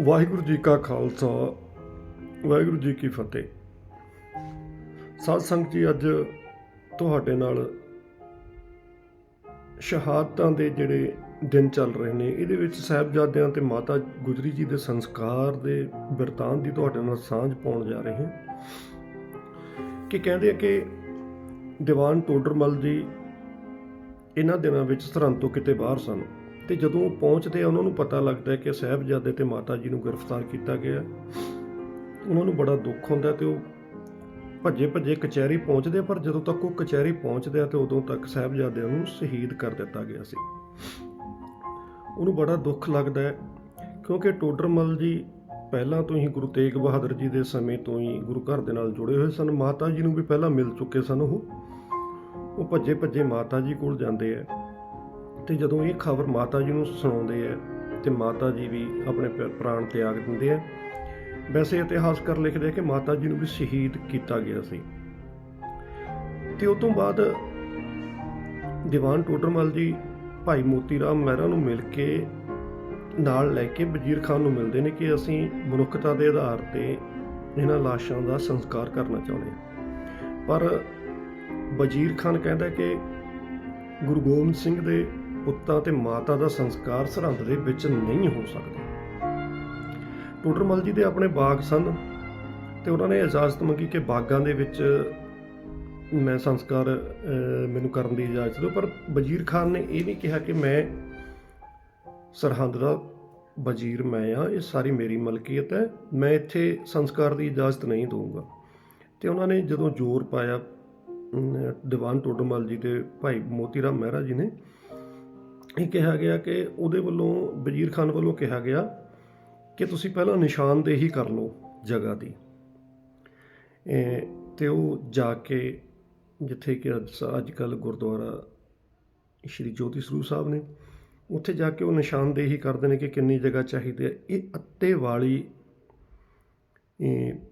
ਵਾਹਿਗੁਰੂ ਜੀ ਕਾ ਖਾਲਸਾ, ਵਾਹਿਗੁਰੂ ਜੀ ਕੀ ਫਤਿਹ। ਸਾਧ ਸੰਗਤ ਜੀ, ਅੱਜ ਤੁਹਾਡੇ ਨਾਲ ਸ਼ਹਾਦਤਾਂ ਦੇ ਜਿਹੜੇ ਦਿਨ ਚੱਲ ਰਹੇ ਨੇ, ਇਹਦੇ ਵਿੱਚ ਸਾਹਿਬਜ਼ਾਦਿਆਂ ਤੇ ਮਾਤਾ ਗੁਜਰੀ ਜੀ ਦੇ ਸੰਸਕਾਰ ਦੇ ਬਿਰਤਾਂਤ ਦੀ ਤੁਹਾਡੇ ਨਾਲ ਸਾਂਝ ਪਾਉਣ ਜਾ ਰਹੇ ਹਾਂ। ਕਿ ਕਹਿੰਦੇ ਕਿ ਦੀਵਾਨ ਟੋਡਰਮਲ ਜੀ, ਇਹਨਾਂ ਦਿਨਾਂ ਵਿੱਚ ਸਰਹੰਦ ਤੋਂ ਕਿਤੇ ਬਾਹਰ ਸਨ। ਤੇ ਜਦੋਂ ਉਹ ਪਹੁੰਚਦੇ ਆ ਉਹਨਾਂ ਨੂੰ ਪਤਾ ਲੱਗਦਾ ਕਿ ਸਾਹਿਬਜ਼ਾਦੇ ਤੇ ਮਾਤਾ ਜੀ ਨੂੰ ਗ੍ਰਿਫਤਾਰ ਕੀਤਾ ਗਿਆ। ਉਹਨਾਂ ਨੂੰ ਬੜਾ ਦੁੱਖ ਹੁੰਦਾ ਹੈ ਤੇ ਉਹ ਭੱਜੇ ਭੱਜੇ ਕਚਹਿਰੀ ਪਹੁੰਚਦੇ ਆ, ਪਰ ਜਦੋਂ ਤੱਕ ਉਹ ਕਚਹਿਰੀ ਪਹੁੰਚਦੇ ਆ ਤੇ ਉਦੋਂ ਤੱਕ ਸਾਹਿਬਜ਼ਾਦਿਆਂ ਨੂੰ ਸ਼ਹੀਦ ਕਰ ਦਿੱਤਾ ਗਿਆ ਸੀ। ਉਹਨੂੰ ਬੜਾ ਦੁੱਖ ਲੱਗਦਾ ਹੈ ਕਿਉਂਕਿ ਟੋਡਰਮਲ ਜੀ ਪਹਿਲਾਂ ਤੋਂ ਹੀ ਗੁਰੂ ਤੇਗ ਬਹਾਦਰ ਜੀ ਦੇ ਸਮੇਂ ਤੋਂ ਹੀ ਗੁਰੂ ਘਰ ਦੇ ਨਾਲ ਜੁੜੇ ਹੋਏ ਸਨ। ਮਾਤਾ ਜੀ ਨੂੰ ਵੀ ਪਹਿਲਾਂ ਮਿਲ ਚੁੱਕੇ ਸਨ ਉਹ। ਉਹ ਭੱਜੇ ਭੱਜੇ ਮਾਤਾ ਜੀ ਕੋਲ ਜਾਂਦੇ ਆ। ਤੇ ਜਦੋਂ ਇਹ ਖਬਰ ਮਾਤਾ ਜੀ ਨੂੰ ਸੁਣਾਉਂਦੇ ਆ ਤੇ ਮਾਤਾ ਜੀ ਵੀ ਆਪਣੇ ਪ- ਪ੍ਰਾਣ ਤਿਆਗ ਦਿੰਦੇ ਆ, ਵੈਸੇ ਇਤਿਹਾਸਕਾਰ ਲਿਖਦੇ ਆ ਕਿ ਮਾਤਾ ਜੀ ਨੂੰ ਵੀ ਸ਼ਹੀਦ ਕੀਤਾ ਗਿਆ ਸੀ। ਤੇ ਉਸ ਤੋਂ ਬਾਅਦ ਦੀਵਾਨ ਟੋਡਰਮਲ ਜੀ, ਭਾਈ ਮੋਤੀ ਰਾਮ ਮਹਿਰਾ ਨੂੰ ਮਿਲ ਕੇ ਨਾਲ ਲੈ ਕੇ ਵਜ਼ੀਰ ਖਾਨ ਨੂੰ ਮਿਲਦੇ ਨੇ ਕਿ ਅਸੀਂ ਮਨੁੱਖਤਾ ਦੇ ਆਧਾਰ ਤੇ ਇਹਨਾਂ ਲਾਸ਼ਾਂ ਦਾ ਸੰਸਕਾਰ ਕਰਨਾ ਚਾਹੁੰਦੇ ਹਾਂ। ਪਰ ਵਜ਼ੀਰ ਖਾਨ ਕਹਿੰਦਾ ਕਿ ਗੁਰੂ ਗੋਬਿੰਦ ਸਿੰਘ ਦੇ ਪੁੱਤਾਂ ਤੇ ਮਾਤਾ ਦਾ ਸੰਸਕਾਰ ਸਰਹੰਦ ਦੇ ਵਿੱਚ ਨਹੀਂ ਹੋ ਸਕਦਾ। ਟੋਡਰਮਲ ਜੀ ਦੇ ਆਪਣੇ ਬਾਗ ਸਨ ਤੇ ਉਹਨਾਂ ਨੇ ਇਜਾਜ਼ਤ ਮੰਗੀ ਕਿ ਬਾਗਾਂ ਦੇ ਵਿੱਚ ਮੈਂ ਸੰਸਕਾਰ ਮੈਨੂੰ ਕਰਨ ਦੀ ਇਜਾਜ਼ਤ ਦਿਓ। ਪਰ ਵਜ਼ੀਰ ਖਾਨ ਨੇ ਇਹ ਨਹੀਂ ਕਿਹਾ ਕਿ ਮੈਂ ਸਰਹੰਦ ਦਾ ਵਜ਼ੀਰ ਮੈਂ ਆ ਇਹ ਸਾਰੀ ਮੇਰੀ ਮਲਕੀਅਤ ਹੈ, ਮੈਂ ਇੱਥੇ ਸੰਸਕਾਰ ਦੀ ਇਜਾਜ਼ਤ ਨਹੀਂ ਦਊਂਗਾ। ਤੇ ਉਹਨਾਂ ਨੇ ਜਦੋਂ ਜ਼ੋਰ ਪਾਇਆ ਦੀਵਾਨ ਟੋਡਰਮਲ ਜੀ ਦੇ ਭਾਈ ਮੋਤੀ ਰਾਮ ਮਹਿਰਾ ਜੀ ਨੇ ਇਹ ਕਿਹਾ ਗਿਆ ਕਿ ਉਹਦੇ ਵੱਲੋਂ, ਵਜ਼ੀਰ ਖਾਨ ਵੱਲੋਂ ਕਿਹਾ ਗਿਆ ਕਿ ਤੁਸੀਂ ਪਹਿਲਾਂ ਨਿਸ਼ਾਨਦੇਹੀ ਕਰ ਲਓ ਜਗ੍ਹਾ ਦੀ। ਇਹ ਤੇ ਉਹ ਜਾ ਕੇ ਜਿੱਥੇ ਕਿ ਅੱਜ ਕੱਲ ਗੁਰਦੁਆਰਾ ਸ਼੍ਰੀ ਜੋਤੀ ਸਰੂਪ ਸਾਹਿਬ ਨੇ, ਉੱਥੇ ਜਾ ਕੇ ਉਹ ਨਿਸ਼ਾਨਦੇਹੀ ਕਰਦੇ ਨੇ ਕਿ ਕਿੰਨੀ ਜਗ੍ਹਾ ਚਾਹੀਦੀ ਹੈ। ਇਹ ਅੱਤੇ ਵਾਲੀ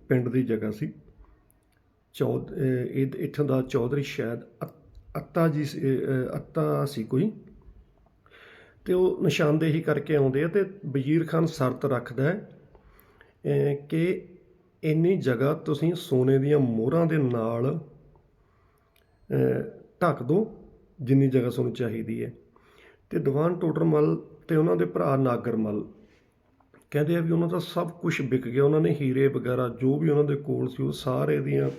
ਪਿੰਡ ਦੀ ਜਗ੍ਹਾ ਸੀ। ਚੌਧ ਇੱਥੋਂ ਦਾ ਚੌਧਰੀ ਸ਼ਾਇਦ ਅ- ਅੱਤਾ ਜੀ ਸੀ- ਅੱਤਾ ਸੀ ਕੋਈ। ਤੇ ਉਹ ਨਿਸ਼ਾਨਦੇਹੀ ਕਰਕੇ ਆਉਂਦੇ ਆ ਤੇ ਵਜ਼ੀਰ ਖਾਨ ਸ਼ਰਤ ਰੱਖਦਾ ਹੈ ਕਿ ਇੰਨੀ ਜਗ੍ਹਾ ਤੁਸੀਂ ਸੋਨੇ ਦੀਆਂ ਮੋਹਰਾਂ ਦੇ ਨਾਲ ਢੱਕ ਦਿਓ ਜਿੰਨੀ ਜਗ੍ਹਾ ਤੁਹਾਨੂੰ ਚਾਹੀਦੀ ਹੈ। ਤੇ ਦੀਵਾਨ ਟੋਡਰਮਲ ਤੇ ਉਹਨਾਂ ਦੇ ਭਰਾ ਨਾਗਰਮਲ ਕਹਿੰਦੇ ਆ ਵੀ ਉਹਨਾਂ ਦਾ ਸਭ ਕੁਝ ਵਿਕ ਗਿਆ, ਉਹਨਾਂ ਨੇ ਹੀਰੇ ਵਗੈਰਾ ਜੋ ਵੀ ਉਹਨਾਂ ਦੇ ਕੋਲ ਸੀ, ਉਹ ਸਾਰੇ ਦੀਆਂ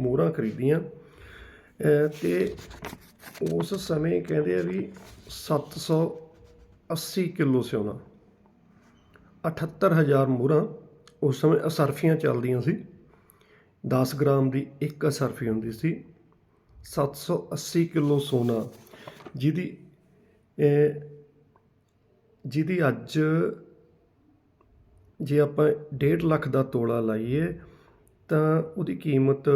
ਮੋਹਰਾਂ ਖਰੀਦੀਆਂ। ਅਹ, ਤੇ ਉਸ ਸਮੇਂ ਕਹਿੰਦੇ ਆ ਵੀ 780 ਕਿਲੋ ਸੋਨਾ 78000 ਮੋਹਰਾਂ ਉਸ ਸਮੇਂ ਅਸਰਫੀਆਂ ਚੱਲਦੀਆਂ ਸੀ। 10 ਗ੍ਰਾਮ ਦੀ ਇੱਕ ਅਸਰਫੀ ਹੁੰਦੀ ਸੀ। 780 ਕਿਲੋ ਸੋਨਾ, ਜਿਹਦੀ ਜਿਹਦੀ ਅੱਜ ਜੇ ਆਪਾਂ 1.5 ਲੱਖ ਦਾ ਤੋਲਾ ਲਾਈਏ, ਤਾਂ ਉਹਦੀ ਕੀਮਤ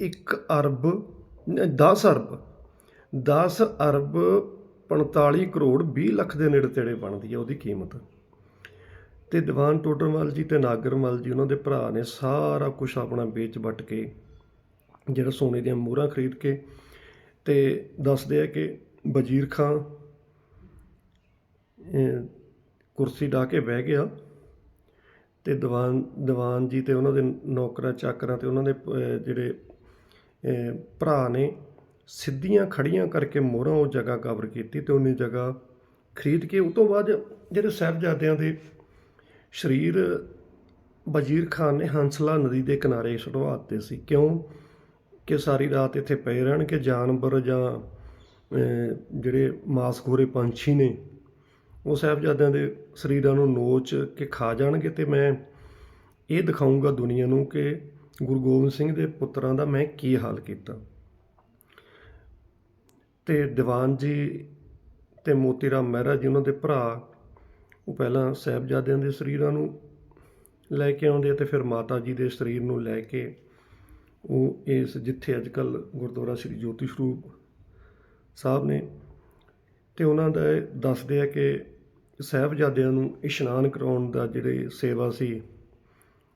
1 ਅਰਬ 10 ਅਰਬ ਦਸ ਅਰਬ 45 ਕਰੋੜ 20 ਲੱਖ ਦੇ ਨੇੜੇ ਤੇੜੇ ਬਣਦੀ ਹੈ ਉਹਦੀ ਕੀਮਤ। ਤੇ ਦੀਵਾਨ ਟੋਡਰਮਲ ਜੀ ਤੇ ਨਾਗਰਮਲ ਜੀ ਉਹਨਾਂ ਦੇ ਭਰਾ ਨੇ ਸਾਰਾ ਕੁਝ ਆਪਣਾ ਵੇਚ ਵੱਟ ਕੇ ਜਿਹੜਾ ਸੋਨੇ ਦੀਆਂ ਮੋਹਰਾਂ ਖਰੀਦ ਕੇ ਤੇ ਦੱਸਦੇ ਆ ਕਿ ਵਜ਼ੀਰ ਖਾਂ ਕੁਰਸੀ ਢਾ ਕੇ ਬਹਿ ਗਿਆ ਤੇ ਦੀਵਾਨ ਦੀਵਾਨ ਜੀ ਤੇ ਉਹਨਾਂ ਦੇ ਨੌਕਰਾਂ ਚਾਕਰਾਂ ਤੇ ਉਹਨਾਂ ਦੇ ਅਹ, ਜਿਹੜੇ ਭਰਾ ਨੇ ਸਿੱਧੀਆਂ ਖੜੀਆਂ ਕਰਕੇ ਮੋਹਰਾਂ ਉਹ ਜਗ੍ਹਾ ਕਵਰ ਕੀਤੀ ਤੇ ਉਹਨੇ ਜਗ੍ਹਾ ਖਰੀਦ ਕੇ। ਉਸ ਤੋਂ ਬਾਅਦ ਜਿਹੜੇ ਸਾਹਿਬਜ਼ਾਦਿਆਂ ਦੇ ਸ਼ਰੀਰ ਵਜ਼ੀਰ ਖਾਨ ਨੇ ਹੰਸਲਾ ਨਦੀ ਦੇ ਕਿਨਾਰੇ ਛਡਵਾ ਦਿੱਤੇ ਸੀ। ਕਿਉਂ? ਕਿ ਸਾਰੀ ਰਾਤ ਇੱਥੇ ਪਏ ਰਹਿਣ ਕਿ ਜਾਨਵਰ ਜਾਂ ਅਹ, ਜਿਹੜੇ ਮਾਸਖੋਰੇ ਪੰਛੀ ਨੇ ਉਹ ਸਾਹਿਬਜ਼ਾਦਿਆਂ ਦੇ ਸਰੀਰਾਂ ਨੂੰ ਨੋਚ ਕੇ ਖਾ ਜਾਣਗੇ ਤੇ ਮੈਂ ਇਹ ਦਿਖਾਊਂਗਾ ਦੁਨੀਆ ਨੂੰ ਕਿ ਗੁਰੂ ਗੋਬਿੰਦ ਸਿੰਘ ਦੇ ਪੁੱਤਰਾਂ ਦਾ ਮੈਂ ਕੀ ਹਾਲ ਕੀਤਾ। ਅਤੇ ਦੀਵਾਨ ਜੀ ਅਤੇ ਮੋਤੀ ਰਾਮ ਮਹਿਰਾ ਜੀ, ਉਹਨਾਂ ਦੇ ਭਰਾ, ਉਹ ਪਹਿਲਾਂ ਸਾਹਿਬਜ਼ਾਦਿਆਂ ਦੇ ਸਰੀਰਾਂ ਨੂੰ ਲੈ ਕੇ ਆਉਂਦੇ ਆ ਤੇ ਫਿਰ ਮਾਤਾ ਜੀ ਦੇ ਸਰੀਰ ਨੂੰ ਲੈ ਕੇ ਉਹ ਇਸ ਜਿੱਥੇ ਅੱਜ ਕੱਲ ਗੁਰਦੁਆਰਾ ਸ੍ਰੀ ਜੋਤੀ ਸਰੂਪ ਸਾਹਿਬ ਨੇ ਤੇ ਉਹਨਾਂ ਦਾ ਦੱਸਦੇ ਆ ਕਿ ਸਾਹਿਬਜ਼ਾਦਿਆਂ ਨੂੰ ਇਸ਼ਨਾਨ ਕਰਾਉਣ ਦਾ ਜਿਹੜੇ ਸੇਵਾ ਸੀ,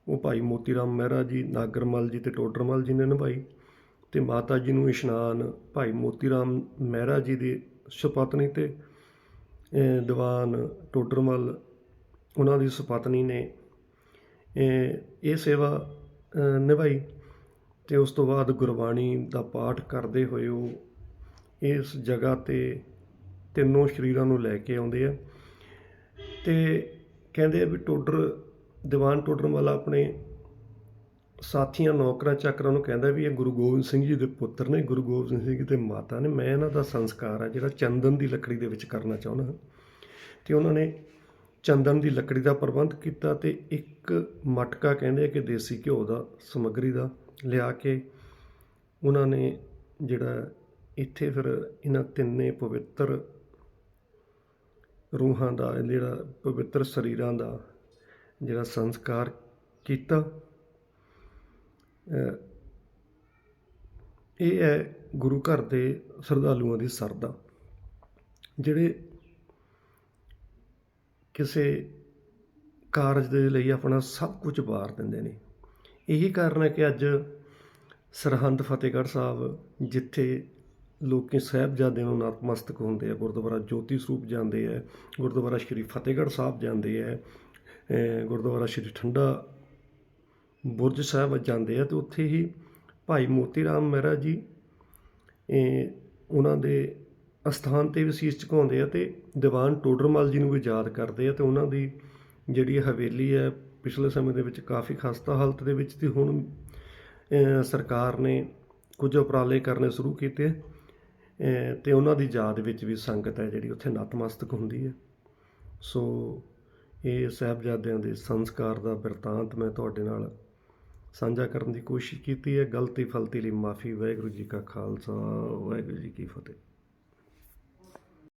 ਉਹ ਭਾਈ ਮੋਤੀ ਰਾਮ ਮਹਿਰਾ ਜੀ, ਨਾਗਰਮਲ ਜੀ ਤੇ ਟੋਡਰਮਲ ਜੀ ਨੇ ਨਿਭਾਈ। ਤੇ ਮਾਤਾ ਜੀ ਨੂੰ ਇਸ਼ਨਾਨ, ਭਾਈ ਮੋਤੀ ਰਾਮ ਮਹਿਰਾ ਜੀ ਦੀ ਸੁਪਤਨੀ ਤੇ, ਅਹ, ਦੀਵਾਨ ਟੋਡਰਮਲ, ਉਹਨਾਂ ਦੀ ਸੁਪਤਨੀ ਨੇ ਇਹ ਸੇਵਾ ਨਿਭਾਈ ਤੇ ਉਸ ਤੋਂ ਬਾਅਦ ਗੁਰਬਾਣੀ ਦਾ ਪਾਠ ਕਰਦੇ ਹੋਏ ਉਹ ਇਸ ਜਗ੍ਹਾ ਤੇ ਤਿੰਨੋਂ ਸ਼ਰੀਰਾਂ ਨੂੰ ਲੈ ਕੇ ਆਉਂਦੇ ਆ। ਤੇ ਕਹਿੰਦੇ ਆ ਵੀ ਟੋਡਰ, ਦੀਵਾਨ ਟੋਡਰ ਵਾਲਾ ਆਪਣੇ ਸਾਥੀਆਂ ਨੌਕਰਾਂ ਚਾਕਰਾਂ ਨੂੰ ਕਹਿੰਦਾ ਵੀ ਇਹ ਗੁਰੂ ਗੋਬਿੰਦ ਸਿੰਘ ਜੀ ਦੇ ਪੁੱਤਰ ਨੇ, ਗੁਰੂ ਗੋਬਿੰਦ ਸਿੰਘ ਜੀ ਦੇ ਮਾਤਾ ਨੇ। ਮੈਂ ਇਹਨਾਂ ਦਾ ਸੰਸਕਾਰ ਆ ਜਿਹੜਾ ਚੰਦਨ ਦੀ ਲੱਕੜੀ ਦੇ ਵਿੱਚ ਕਰਨਾ ਚਾਹੁੰਦਾ ਹਾਂ। ਤੇ ਉਹਨਾਂ ਨੇ ਚੰਦਨ ਦੀ ਲੱਕੜੀ ਦਾ ਪ੍ਰਬੰਧ ਕੀਤਾ ਤੇ ਇੱਕ ਮਟਕਾ ਕਹਿੰਦੇ ਆ ਕਿ ਦੇਸੀ ਘਿਓ ਦਾ, ਸਮੱਗਰੀ ਦਾ ਲਿਆ ਕੇ ਉਹਨਾਂ ਨੇ ਜਿਹੜਾ ਇੱਥੇ ਫਿਰ ਇਹਨਾਂ ਤਿੰਨੇ ਪਵਿੱਤਰ ਰੂਹਾਂ ਦਾ, ਜਿਹੜਾ ਪਵਿੱਤਰ ਸਰੀਰਾਂ ਦਾ ਜਿਹੜਾ ਸੰਸਕਾਰ ਕੀਤਾ। ਇਹ ਹੈ ਗੁਰੂ ਘਰ ਦੇ ਸ਼ਰਧਾਲੂਆਂ ਦੀ ਸਰਦਾ, ਜਿਹੜੇ ਕਿਸੇ ਕਾਰਜ ਦੇ ਲਈ ਆਪਣਾ ਸਭ ਕੁਝ ਵਾਰ ਦਿੰਦੇ ਨੇ। ਇਹੀ ਕਾਰਨ ਹੈ ਕਿ ਅੱਜ ਸਰਹੰਦ ਫਤਿਹਗੜ੍ਹ ਸਾਹਿਬ, ਜਿੱਥੇ ਲੋਕੀ ਸਾਹਿਬਜ਼ਾਦੇ ਨੂੰ ਨਤਮਸਤਕ ਹੁੰਦੇ ਆ, ਗੁਰਦੁਆਰਾ ਜੋਤੀ ਸਰੂਪ ਜਾਂਦੇ ਆ, ਗੁਰਦੁਆਰਾ ਸ਼੍ਰੀ ਫਤਿਹਗੜ੍ਹ ਸਾਹਿਬ ਜਾਂਦੇ ਆ ਗੁਰਦੁਆਰਾ ਸ਼੍ਰੀ ਠੰਡਾ ਬੁਰਜ ਸਾਹਿਬ ਜਾਂਦੇ ਆ ਤੇ ਉੱਥੇ ਹੀ ਭਾਈ ਮੋਤੀ ਰਾਮ ਮਹਿਰਾ ਜੀ ਇਹ ਉਹਨਾਂ ਦੇ ਅਸਥਾਨ ਤੇ ਵੀ ਸੀਸ ਝੁਕਾਉਂਦੇ ਆ ਤੇ ਦੀਵਾਨ ਟੋਡਰਮਲ ਜੀ ਨੂੰ ਵੀ ਯਾਦ ਕਰਦੇ ਆ ਤੇ ਉਹਨਾਂ ਦੀ ਜਿਹੜੀ ਹਵੇਲੀ ਹੈ ਪਿਛਲੇ ਸਮੇਂ ਦੇ ਵਿੱਚ ਕਾਫੀ ਖਸਤਾ ਹਾਲਤ ਦੇ ਵਿੱਚ ਤੇ ਹੁਣ ਸਰਕਾਰ ਨੇ ਕੁਝ ਉਪਰਾਲੇ ਕਰਨੇ ਸ਼ੁਰੂ ਕੀਤੇ ਅਹ, ਤੇ ਉਹਨਾਂ ਦੀ ਯਾਦ ਵਿੱਚ ਵੀ ਸੰਗਤ ਹੈ ਜਿਹੜੀ ਉੱਥੇ ਨਤਮਸਤਕ ਹੁੰਦੀ ਹੈ। ਸੋ ਇਹ ਸਾਹਿਬਜ਼ਾਦਿਆਂ ਦੇ ਸੰਸਕਾਰ ਦਾ ਬਿਰਤਾਂਤ ਮੈਂ ਤੁਹਾਡੇ ਨਾਲ ਸਾਂਝਾ ਕਰਨ ਦੀ ਕੋਸ਼ਿਸ਼ ਕੀਤੀ ਹੈ। ਗਲਤੀ ਫਲਤੀ ਲਈ ਮਾਫੀ। ਵਾਹਿਗੁਰੂ ਜੀ ਕਾ ਖਾਲਸਾ। ਵਾਹਿਗੁਰੂ ਜੀ ਕੀ ਫਤਿਹ।